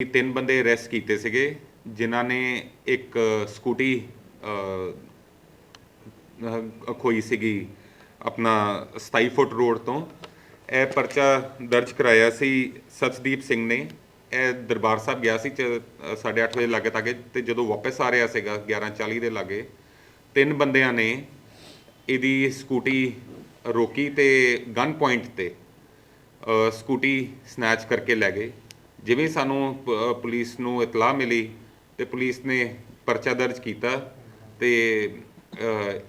ਤਿੰਨ ਬੰਦੇ ਅਰੈਸਟ ਕੀਤੇ ਸੀਗੇ, ਜਿਨ੍ਹਾਂ ਨੇ ਇੱਕ ਸਕੂਟੀ ਖੋਈ ਸੀਗੀ ਆਪਣਾ 27 ਫੁੱਟ ਰੋਡ ਤੋਂ। ਇਹ ਪਰਚਾ ਦਰਜ ਕਰਾਇਆ ਸੀ ਸਚਦੀਪ ਸਿੰਘ ਨੇ। ਇਹ ਦਰਬਾਰ ਸਾਹਿਬ ਗਿਆ ਸੀ 8:30 ਵਜੇ ਲਾਗੇ ਤੱਕ ਤੇ ਜਦੋਂ ਵਾਪਸ ਆ ਰਿਹਾ ਸੀਗਾ 11:40 ਦੇ ਲਾਗੇ, ਤਿੰਨ ਬੰਦਿਆਂ ਨੇ ਇਹਦੀ ਸਕੂਟੀ ਰੋਕੀ ਤੇ ਗਨ ਪੁਆਇੰਟ ਤੇ ਸਕੂਟੀ ਸਨੈਚ ਕਰਕੇ ਲੈ ਗਏ। ਜਿਵੇਂ ਸਾਨੂੰ ਪ- ਪੁਲਿਸ ਨੂੰ ਇਤਲਾਹ ਮਿਲੀ ਤੇ ਪੁਲਿਸ ਨੇ ਪਰਚਾ ਦਰਜ ਕੀਤਾ ਤੇ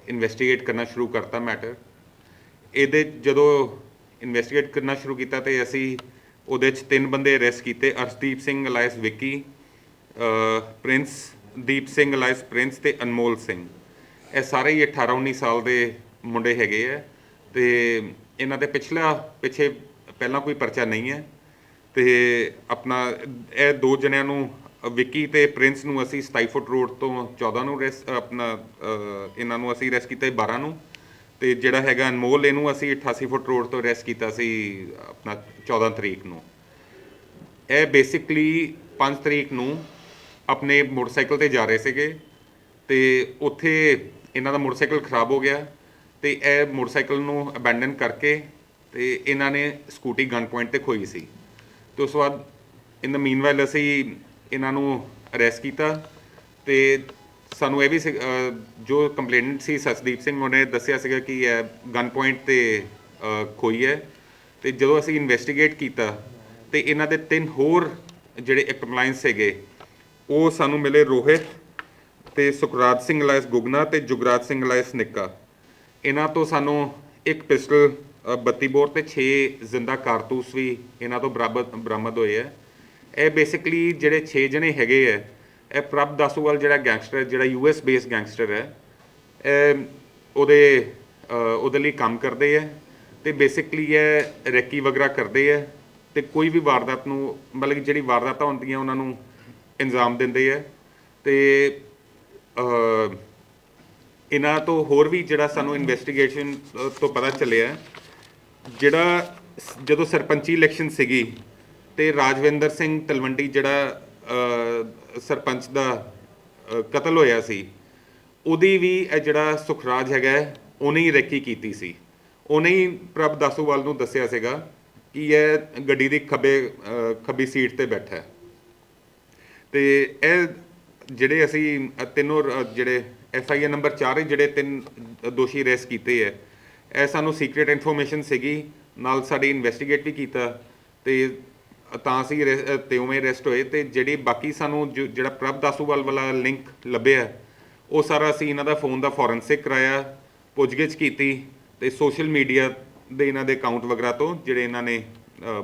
ਇਨਵੈਸਟੀਗੇਟ ਕਰਨਾ ਸ਼ੁਰੂ ਕਰਤਾ ਮੈਟਰ ਇਹਦੇ, ਜਦੋਂ ਇਨਵੈਸਟੀਗੇਟ ਕਰਨਾ ਸ਼ੁਰੂ ਕੀਤਾ ਤੇ ਅਸੀਂ ਉਹਦੇ 'ਚ ਤਿੰਨ ਬੰਦੇ ਅਰੈਸਟ ਕੀਤੇ, ਅਰਸ਼ਦੀਪ ਸਿੰਘ, ਅਲਾਇਸ ਵਿੱਕੀ ਪ੍ਰਿੰਸ, ਦੀਪ ਸਿੰਘ, ਅਲਾਇਸ ਪ੍ਰਿੰਸ ਤੇ ਅਨਮੋਲ ਸਿੰਘ। ਇਹ ਸਾਰੇ ਹੀ 18 19 ਸਾਲ ਦੇ ਮੁੰਡੇ ਹੈਗੇ ਆ ਤੇ ਇਹਨਾਂ ਦੇ ਪਿਛਲਾ, ਪਿੱਛੇ ਪਹਿਲਾਂ ਕੋਈ ਪਰਚਾ ਨਹੀਂ ਹੈ। ਤੇ ਆਪਣਾ ਇਹ ਦੋ ਜਣਿਆਂ ਨੂੰ ਵਿੱਕੀ ਤੇ ਪ੍ਰਿੰਸ ਨੂੰ ਅਸੀਂ 27 ਫੁੱਟ ਰੋਡ ਤੋਂ 14 ਨੂੰ ਰੈਸ ਆਪਣਾ ਅ, ਇਹਨਾਂ ਨੂੰ ਅਸੀਂ ਰੈਸ ਕੀਤਾ ਸੀ 12 ਨੂੰ। ਤੇ ਜਿਹੜਾ ਹੈਗਾ ਅਨਮੋਲ ਇਹਨੂੰ ਅਸੀਂ 88 ਫੁੱਟ ਰੋਡ ਤੋਂ ਰੈਸ ਕੀਤਾ ਸੀ ਆਪਣਾ 14 ਤਰੀਕ ਨੂੰ। ਇਹ ਬੇਸਿਕਲੀ 5 ਤਰੀਕ ਨੂੰ ਆਪਣੇ ਮੋਟਰਸਾਈਕਲ ਤੇ ਜਾ ਰਹੇ ਸੀਗੇ ਤੇ ਉੱਥੇ ਇਹਨਾਂ ਦਾ ਮੋਟਰਸਾਈਕਲ ਖਰਾਬ ਹੋ ਗਿਆ ਤੇ ਇਹ ਮੋਟਰਸਾਈਕਲ ਨੂੰ ਅਬੈਂਡਨ ਕਰਕੇ ਤੇ ਇਹਨਾਂ ਨੇ ਸਕੂਟੀ ਗਨ ਪੁਆਇੰਟ ਤੇ ਖੋਈ ਸੀ। ਤੇ ਉਸ ਤੋਂ ਬਾਅਦ ਇਨ ਦਾ ਮੀਨਵਾਈਲ ਅਸੀਂ ਇਹਨਾਂ ਨੂੰ ਅਰੈਸਟ ਕੀਤਾ ਤੇ ਸਾਨੂੰ ਇਹ ਵੀ ਸੀ- ਅਹ ਜੋ ਕੰਪਲੇਨੈਂਟ ਸੀ ਸਸਦੀਪ ਸਿੰਘ ਉਹਨੇ ਦੱਸਿਆ ਸੀਗਾ ਕਿ ਇਹ ਗਨ ਪੁਆਇੰਟ ਤੇ ਅਹ, ਖੋਈ ਹੈ ਤੇ ਜਦੋਂ ਅਸੀਂ ਇਨਵੈਸਟੀਗੇਟ ਕੀਤਾ ਤੇ ਇਹਨਾਂ ਦੇ ਤਿੰਨ ਹੋਰ ਜਿਹੜੇ ਕੰਪਲਾਈਂਸ ਸੀਗੇ ਉਹ ਸਾਨੂੰ ਮਿਲੇ ਰੋਹਿਤ ਤੇ ਸੁਖਰਾਜ ਸਿੰਘ ਲਾਇਸ ਗੁਗਨਾ ਤੇ ਜੁਗਰਾਜ ਸਿੰਘ ਲਾਇਸ ਨਿੱਕਾ। ਇਹਨਾਂ ਤੋਂ ਸਾਨੂੰ ਇੱਕ ਪਿਸਟਲ 32 ਬੋਰ ਤੇ 6 ਜ਼ਿੰਦਾ ਕਾਰਤੂਸ ਵੀ ਇਹਨਾਂ ਤੋਂ ਬਰਾਬਰ, ਬਰਾਮਦ ਹੋਏ ਆ। ਇਹ ਬੇਸਿਕਲੀ ਜਿਹੜੇ 6 ਜਣੇ ਹੈਗੇ ਆ, ਇਹ ਪ੍ਰਭ ਦਾਸੂਵਾਲ ਜਿਹੜਾ ਗੈਂਗਸਟਰ ਜਿਹੜਾ ਯੂਐਸ ਬੇਸ ਗੈਂਗਸਟਰ ਹੈ, ਇਹ ਉਹਦੇ ਉਹਦੇ ਲਈ ਕੰਮ ਕਰਦੇ ਆ ਤੇ ਬੇਸਿਕਲੀ ਇਹ ਰੈਕੀ ਵਗੈਰਾ ਕਰਦੇ ਆ ਤੇ ਕੋਈ ਵੀ ਵਾਰਦਾਤ ਨੂੰ, ਮਤਲਬ ਕਿ ਜਿਹੜੀ ਵਾਰਦਾਤਾਂ ਹੁੰਦੀਆਂ ਉਹਨਾਂ ਨੂੰ ਇੰਜ਼ਾਮ ਦਿੰਦੇ ਆ ਤੇ ਇਹਨਾਂ ਤੋਂ ਹੋਰ ਵੀ ਜਿਹੜਾ ਸਾਨੂੰ ਇਨਵੈਸਟੀਗੇਸ਼ਨ ਤੋਂ ਪਤਾ ਚੱਲਿਆ ਜਿਹੜਾ ਜਦੋਂ ਸਰਪੰਚੀ ਇਲੈਕਸ਼ਨ ਸੀਗੀ ਤੇ ਰਾਜਵਿੰਦਰ ਸਿੰਘ ਤਲਵੰਡੀ ਜਿਹੜਾ ਸਰਪੰਚ ਦਾ ਕਤਲ ਹੋਇਆ ਸੀ ਉਹਦੀ ਵੀ ਇਹ ਜਿਹੜਾ ਸੁਖਰਾਜ ਹੈਗਾ ਉਹਨੇ ਹੀ ਰੈਕੀ ਕੀਤੀ ਸੀ। ਉਹਨੇ ਹੀ ਪ੍ਰਭ ਦਾਸੂਵਾਲ ਨੂੰ ਦੱਸਿਆ ਸੀਗਾ ਕਿ ਇਹ ਗੱਡੀ ਦੀ ਖੱਬੇ ਖੱਬੀ ਸੀਟ ਤੇ ਬੈਠਾ ਹੈ। ਤੇ ਇਹ ਜਿਹੜੇ ਅਸੀਂ ਅ, ਤਿੰਨੋਂ ਜਿਹੜੇ ਐਫ ਆਈ ਆਰ ਨੰਬਰ 4 ਜਿਹੜੇ ਤਿੰਨ ਦੋਸ਼ੀ ਰੈਸ ਕੀਤੇ ਹੈ ਇਹ ਸਾਨੂੰ ਸੀਕ੍ਰੀਟ ਇਨਫੋਰਮੇਸ਼ਨ ਸੀਗੀ ਨਾਲ ਸਾਡੀ ਇਨਵੈਸਟੀਗੇਟ ਵੀ ਕੀਤਾ ਤੇ ਤਾਂ ਅਸੀਂ arrest- ਅ, ਤੇ ਉਵੇਂ ਅਰੈਸਟ ਹੋਏ ਤੇ ਜਿਹੜੀ ਬਾਕੀ ਸਾਨੂੰ ਜੋ- ਜਿਹੜਾ ਪ੍ਰਭ ਦਾਸੂਵਾਲ ਵਾਲਾ ਲਿੰਕ ਲੱਭਿਆ ਉਹ ਸਾਰਾ ਅਸੀਂ ਇਹਨਾਂ ਦਾ ਫੋਨ ਦਾ ਫੋਰੈਂਸਿਕ ਕਰਾਇਆ ਪੁੱਛਗਿੱਛ ਕੀਤੀ ਤੇ ਸੋਸ਼ਲ ਮੀਡੀਆ ਦੇ ਇਹਨਾਂ ਦੇ ਅਕਾਊਂਟ ਵਗੈਰਾ ਤੋਂ ਜਿਹੜੇ ਇਹਨਾਂ ਨੇ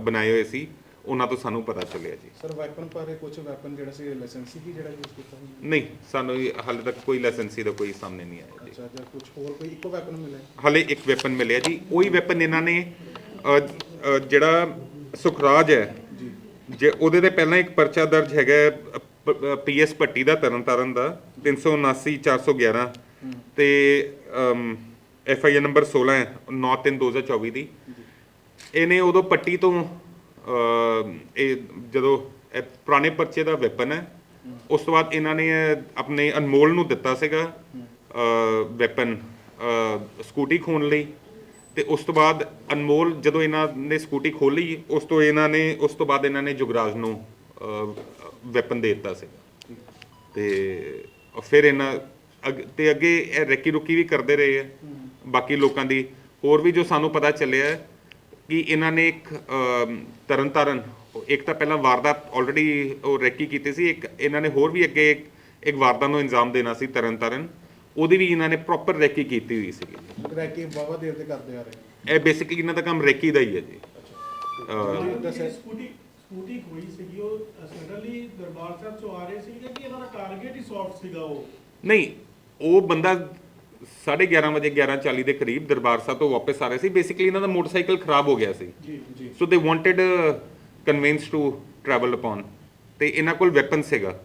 ਬਣਾਏ ਹੋਏ ਸੀ ਉਹਨਾਂ ਤੋਂ ਸਾਨੂੰ ਪਤਾ ਚੱਲਿਆ ਜੀ। ਸਰ ਵੈਪਨ ਬਾਰੇ ਕੁਝ ਵੈਪਨ ਜਿਹੜਾ ਸੀ ਲਾਇਸੈਂਸੀ ਹੀ ਜਿਹੜਾ ਯੂਜ਼ ਕੀਤਾ ਸੀ? ਨਹੀਂ ਸਾਨੂੰ ਇਹ ਹਾਲੇ ਤੱਕ ਕੋਈ ਲਾਇਸੈਂਸੀ ਦਾ ਕੋਈ ਸਾਹਮਣੇ ਨਹੀਂ ਆਇਆ ਜੀ। ਅੱਛਾ ਜਾਂ ਕੁਝ ਹੋਰ ਕੋਈ ਇੱਕੋ ਵੈਪਨ ਮਿਲਿਆ? ਹਾਲੇ ਇੱਕ ਵੈਪਨ ਮਿਲਿਆ ਜੀ। ਉਹੀ ਵੈਪਨ ਇਹਨਾਂ ਨੇ ਅ, ਅ, ਜਿਹੜਾ ਸੁਖਰਾਜ ਹੈ ਜੀ। ਜੇ ਉਹਦੇ ਤੇ ਪਹਿਲਾਂ ਇੱਕ ਪਰਚਾ ਦਰਜ ਹੈਗਾ ਪੀਐਸ ਭੱਟੀ ਦਾ ਤਰਨਤਾਰਨ ਦਾ 379 411 ਤੇ ਐਫ ਆਈ ਆਰ ਨੰਬਰ 16 ਹੈ 9/3/2024 ਦੀ ਇਹਨੇ ਉਦੋਂ ਪੱਟੀ ਤੋਂ ਇਹ ਜਦੋਂ ਇਹ ਪੁਰਾਣੇ ਪਰਚੇ ਦਾ ਵੈਪਨ ਹੈ ਉਸ ਤੋਂ ਬਾਅਦ ਇਹਨਾਂ ਨੇ ਆਪਣੇ ਅਨਮੋਲ ਨੂੰ ਦਿੱਤਾ ਸੀਗਾ ਵੈਪਨ ਸਕੂਟੀ ਖੋਣ ਲਈ। ਤੇ ਉਸ ਤੋਂ ਬਾਅਦ ਅਨਮੋਲ ਜਦੋਂ ਇਹਨਾਂ ਨੇ ਸਕੂਟੀ ਖੋਲੀ ਉਸ ਤੋਂ ਇਹਨਾਂ ਨੇ ਉਸ ਤੋਂ ਬਾਅਦ ਇਹਨਾਂ ਨੇ ਜੁਗਰਾਜ ਨੂੰ ਵੈਪਨ ਦੇ ਦਿੱਤਾ ਸੀਗਾ। ਤੇ ਫਿਰ ਇਹਨਾਂ ਤੇ ਅੱਗੇ ਇਹ ਰੈਕੀ ਰੁਕੀ ਵੀ ਕਰਦੇ ਰਹੇ ਆ। ਬਾਕੀ ਲੋਕਾਂ ਦੀ ਹੋਰ ਵੀ ਜੋ ਸਾਨੂੰ ਪਤਾ ਚੱਲਿਆ ਹੈ ਕਿ ਇਹਨਾਂ ਨੇ ਇੱਕ ਤਰਨਤਾਰਨ ਇੱਕ ਤਾਂ ਪਹਿਲਾਂ ਵਾਰਦਾਤ ਆਲਰੇਡੀ ਉਹ ਰੈਕੀ ਕੀਤੀ ਸੀ ਇੱਕ ਇਹਨਾਂ ਨੇ ਹੋਰ ਵੀ ਅੱਗੇ ਇੱਕ ਇੱਕ ਵਾਰਦਾਤ ਨੂੰ ਇੰਜ਼ਾਮ ਦੇਣਾ ਸੀ ਤਰਨਤਾਰਨ ਉਹਦੀ ਵੀ ਇਹਨਾਂ ਨੇ ਪ੍ਰੋਪਰ ਰੈਕੀ ਕੀਤੀ ਹੋਈ ਸੀਗੀ। ਕਰੈਕੀ ਬਾਬਾ ਦੇਰ ਦੇ ਕਰਦੇ ਆ ਰਹੇ ਇਹ ਬੇਸਿਕਲੀ ਇਹਨਾਂ ਦਾ ਕੰਮ ਰੈਕੀ ਦਾ ਹੀ ਹੈ ਜੀ। ਅਹ, ਜੀ ਦੱਸਿਆ ਸਕੂਟੀ ਸਕੂਟੀ ਖੋਈ ਸੀਗੀ ਉਹ ਸਡਨਲੀ ਦਰਬਾਰ ਸਾਹਿਬ ਚੋਂ ਆ ਰਹੇ ਸੀਗੇ ਕਿ ਇਹਨਾਂ ਦਾ ਟਾਰਗੇਟ ਹੀ ਸੌਫਟ ਸੀਗਾ ਉਹ? ਨਹੀਂ ਉਹ ਬੰਦਾ 11:30 ਵਜੇ 11:40 ਦੇ ਕਰੀਬ ਦਰਬਾਰ ਸਾਹਿਬ ਤੋਂ ਵਾਪਸ ਆ ਰਹੇ ਸੀ। ਬੇਸਿਕਲੀ ਇਹਨਾਂ ਦਾ ਮੋਟਰਸਾਈਕਲ ਖਰਾਬ ਹੋ ਗਿਆ ਸੀ। ਜੀ ਜੀ। So they wanted convince to travel upon ਤੇ ਇਹਨਾਂ ਕੋਲ ਵੈਪਨ ਸੀਗਾ।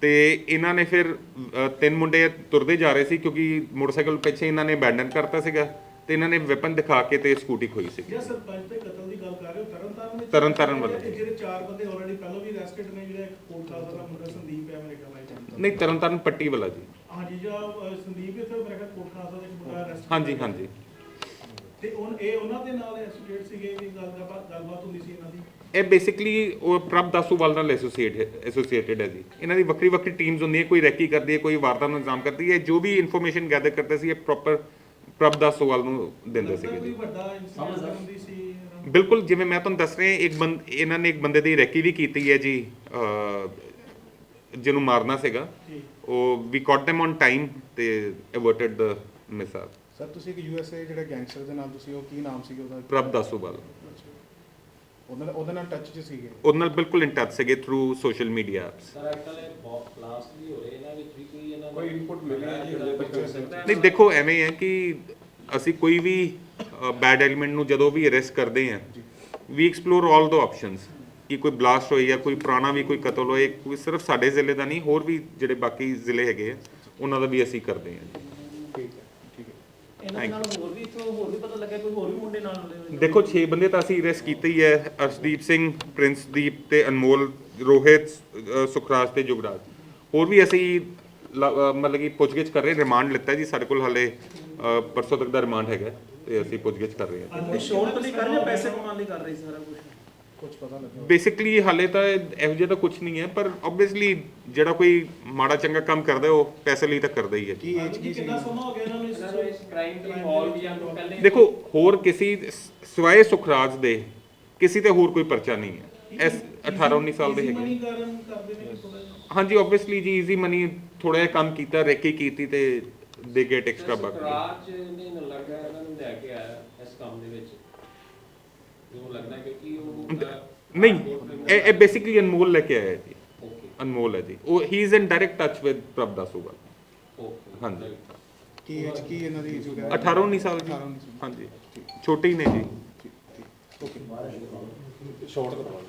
ਤੇ ਇਹਨਾਂ ਨੇ ਫਿਰ ਅ, ਤਿੰਨ ਮੁੰਡੇ ਤੁਰਦੇ ਜਾ ਰਹੇ ਸੀ ਕਿਉਂਕਿ ਮੋਟਰਸਾਈਕਲ ਪਿੱਛੇ ਇਹਨਾਂ ਨੇ ਅਬੈਂਡਨ ਕਰਤਾ ਸੀਗਾ। ਤੇ ਇਹਨਾਂ ਨੇ ਵੈਪਨ ਦਿਖਾ ਕੇ ਤੇ ਸਕੂਟੀ ਖੋਈ ਸੀ। ਜਿਹੜਾ ਸਰਪੰਚ ਦੇ ਕਤਲ ਦੀ ਗੱਲ ਕਰ ਰਹੇ ਹੋ। ਤਰਨਤਾਰਨ ਵਿੱਚ ਤਰਨਤਾਰਨ ਵੱਲੋਂ। ਜਿਹਦੇ ਚ ਚਾਰ ਬੰਦੇ ਆਲਰੇਡੀ ਪਹਿਲਾਂ ਵੀ ਅਰੈਸਟਡ ਨੇ ਜਿਹੜਾ ਇੱਕ ਕੋਟਲਾ ਦਾ ਮੁੰਡਾ ਸੰਦੀਪ ਹੈ ਮੇਰੇ ਖਿਆਲ ਨਾਲ। ਨਹੀਂ ਤਰਨਤਾਰਨ ਪੱਟੀ ਵਾਲਾ ਜੀ। ਹਾਂਜੀ ਜਿਹੜਾ ਅਹ, ਸੰਦੀਪ ਇੱਥੇ ਹਾਂਜੀ ਹਾਂਜੀ। ਤੇ ਉਹ ਇਹ ਉਹਨਾਂ ਦੇ ਨਾਲ ਐਸੋਸੀਏਟ ਸੀਗੇ ਵੀ ਗੱਲ ਗੱਲਬਾਤ ਹੁੰਦੀ ਸੀ ਇਹਨਾਂ ਦੀ? ਇਹ ਬੇਸਿਕਲੀ ਉਹ ਪ੍ਰਭ ਦਾਸੂਵਾਲ ਨਾਲ ਐਸੋਸੀਏਟ ਐਸੋਸੀਏਟਡ ਹੈ ਜੀ। ਇਹਨਾਂ ਦੀ ਵੱਖਰੀ ਵੱਖਰੀ ਟੀਮਸ ਹੁੰਦੀਆਂ ਕੋਈ ਰੈਕੀ ਕਰਦੀ ਹੈ ਕੋਈ ਵਾਰਦਾਤ ਨੂੰ ਇੰਤਜ਼ਾਮ ਕਰਦੀ ਹੈ। ਜੋ ਵੀ ਇਨਫੋਰਮੇਸ਼ਨ ਗੈਦਰ ਕਰਦੇ ਸੀ ਇਹ ਪ੍ਰੋਪਰ ਪ੍ਰਭ ਦਾਸੂਵਾਲ ਨੂੰ ਦਿੰਦੇ ਸੀਗੇ ਕੋਈ ਜੀ ਵੱਡਾ ਇਨਸੀਡੈਂਟ ਹੁੰਦੀ ਸੀ ਇਹਨਾਂ ਨੂੰ? ਬਿਲਕੁਲ ਜਿਵੇਂ ਮੈਂ ਤੁਹਾਨੂੰ ਦੱਸ ਰਿਹਾ ਇੱਕ ਬੰਦ ਇਹਨਾਂ ਨੇ ਇੱਕ ਬੰਦੇ ਦੀ ਰੈਕੀ ਵੀ ਕੀਤੀ ਹੈ ਜੀ ਅਹ, ਜਿਹਨੂੰ ਮਾਰਨਾ ਸੀਗਾ। ਉਹ ਵੀ ਕੌਟ them ਔਨ ਟਾਈਮ ਤੇ ਅਵਰਟਡ ਦ ਮਿਸਾਲ। ਸਰ ਤੁਸੀਂ ਇੱਕ ਯੂਐਸਏ ਜਿਹੜਾ ਗੈਂਗਸਟਰ ਦੇ ਨਾਲ ਤੁਸੀਂ ਉਹ ਕੀ ਨਾਮ ਸੀ ਉਹਦਾ? ਪ੍ਰਭ ਦਾਸੂਵਾਲ ਉਹਦੇ ਨਾਲ ਉਹਦੇ ਨਾਲ ਟੱਚ 'ਚ ਸੀਗੇ? ਉਹਦੇ ਨਾਲ ਬਿਲਕੁਲ ਇਨ ਟੱਚ ਸੀਗੇ through social media apps sir ਅੱਜ ਕੱਲ੍ਹ ਇਹ ਬਹੁਤ ਕਲਾਸ ਵੀ ਹੋ ਰਹੇ ਇਹਨਾਂ ਵਿੱਚ ਵੀ ਕੋਈ ਇਹਨਾਂ ਕੋਈ input ਮਿਲੀ ਹੈ ਜੀ ਹਜੇ ਤੱਕ? ਨਹੀਂ ਦੇਖੋ ਐਵੇਂ ਹੈ ਕਿ ਅਸੀਂ ਕੋਈ ਵੀ ਬੈਡ ਐਲੀਮੈਂਟ ਨੂੰ ਜਦੋਂ ਵੀ ਅਰੈਸਟ ਕਰਦੇ ਹਾਂ ਵੀ ਐਕਸਪਲੋਰ 올 ਦ ਆਪਸ਼ਨਸ ਕਿ ਕੋਈ ਬਲਾਸਟ ਹੋਈ ਜਾਂ ਕੋਈ ਪੁਰਾਣਾ ਵੀ ਕੋਈ ਕਤਲ ਹੋਏ ਕੋਈ ਸਿਰਫ ਸਾਡੇ ਜ਼ਿਲ੍ਹੇ ਦਾ ਨਹੀਂ ਹੋਰ ਵੀ ਜਿਹੜੇ ਬਾਕੀ ਜ਼ਿਲ੍ਹੇ ਹੈਗੇ ਆ ਉਹਨਾਂ ਦਾ ਵੀ ਅਸੀਂ ਕਰਦੇ ਹੈ। ਇਹਨਾਂ ਦੇ ਨਾਲ ਹੋਰ ਵੀ ਇੱਥੋਂ ਹੋਰ ਵੀ ਪਤਾ ਲੱਗਿਆ ਕੋਈ ਹੋਰ ਵੀ ਮੁੰਡੇ ਨਾਲ ਹੁੰਦੇ ਹੋਏ ਦੇਖੋ 6 ਬੰਦੇ ਤਾਂ ਅਸੀਂ ਅਰੈਸਟ ਕੀਤੇ ਹੀ ਹੈ ਅਰਸ਼ਦੀਪ ਸਿੰਘ ਪ੍ਰਿੰਸਦੀਪ ਤੇ ਅਨਮੋਲ ਰੋਹਿਤ ਅ, ਸੁਖਰਾਜ ਤੇ ਜੁਗਰਾਜ। ਹੋਰ ਵੀ ਅਸੀਂ ਲ- ਅ, ਮਤਲਬ ਕਿ ਪੁੱਛਗਿੱਛ ਕਰ ਰਹੇ ਰਿਮਾਂਡ ਲਿੱਤਾ ਜੀ ਸਾਡੇ ਕੋਲ ਹਾਲੇ ਅ, ਪਰਸੋਂ ਤੱਕ ਦਾ ਰਿਮਾਂਡ ਹੈਗਾ ਤੇ ਅਸੀਂ ਪੁੱਛਗਿੱਛ ਕਰ ਰਹੇ ਹਾਂ। ਇਹ ਸ਼ੌਂਕ ਲਈ ਕਰ ਜਾਂ ਪੈਸੇ ਕਮਾਉਣ ਲਈ ਕਰ ਰਹੇ ਸੀ ਸਾਰਾ ਕੁਝ ਕੁਝ ਪਤਾ ਲੱਗਿਆ। ਬੇਸਿਕਲੀ ਹਾਲੇ ਤਾਂ ਇਹੋ ਜਿਹਾ ਤਾਂ ਕੁਝ ਨਹੀਂ ਹੈ ਪਰ ਆਬਵੀਅਸਲੀ ਜਿਹੜਾ ਕੋਈ ਮਾੜਾ ਚੰਗਾ ਕੰਮ ਕਰਦਾ ਹੈ, ਉਹ ਪੈਸੇ ਲਈ ਤਾਂ ਕਰਦਾ ਹੀ ਹੈ। ਕੀ ਏਜ ਕੀ ਸੀ ਕਿੰਨਾ ਸਮਾਂ ਹੋ ਗਿਆ ਇਹਨਾਂ ਸਰ ਇਸ ਕ੍ਰਾਈਮ ਦੀ ਇਨਵੋਲਵ ਜਾਂ ਕੋਈ ਪਹਿਲੇ ਦੇਖੋ ਹੋਰ ਕਿਸੇ ਸਿਵਾਏ ਸੁਖਰਾਜ ਦੇ ਕਿਸੇ ਤੇ ਹੋਰ ਕੋਈ ਪਰਚਾ ਨਹੀਂ ਹੈ। ਇਸ 18 19 ਸਾਲ ਦੇ ਹੈਗੇ। ਹਾਂਜੀ ਆਬਵੀਅਸਲੀ ਜੀ ਈਜ਼ੀ ਮਨੀ ਥੋੜਾ ਜਿਹਾ ਕੰਮ ਕੀਤਾ ਰੈਕੀ ਕੀਤੀ ਤੇ ਦੇ ਗੇਟ ਐਕਸਟਰਾ ਬਾਕੀ ਰਾਜ ਨੇ ਲੱਗਦਾ ਇਹਨਾਂ ਨੂੰ ਲੈ ਕੇ ਆਇਆ ਇਸ ਕੰਮ ਦੇ ਵਿੱਚ। ਜੋ ਲੱਗਦਾ ਕਿਉਂਕਿ ਉਹ ਨਹੀਂ ਇਹ ਬੇਸਿਕਲੀ ਅਨਮੋਲ ਲੈ ਕੇ ਆਇਆ ਜੀ। ਓਕੇ ਅਨਮੋਲ ਹੈ ਜੀ। ਉਹ ਹੀ is in direct touch with Prabh ਦਾਸੂਗਾ ਹਾਂਜੀ। ਕੀ ਏਜ ਕੀ ਇਹਨਾਂ ਦੀ ਏਜ ਵਗੈਰਾ 18 19 ਸਾਲ ਜੀ 18 19 ਹਾਂਜੀ। ਛੋਟੇ ਹੀ ਨੇ ਜੀ। ਓਕੇ। ਸ਼ਾਰਟ ਕਰਵਾ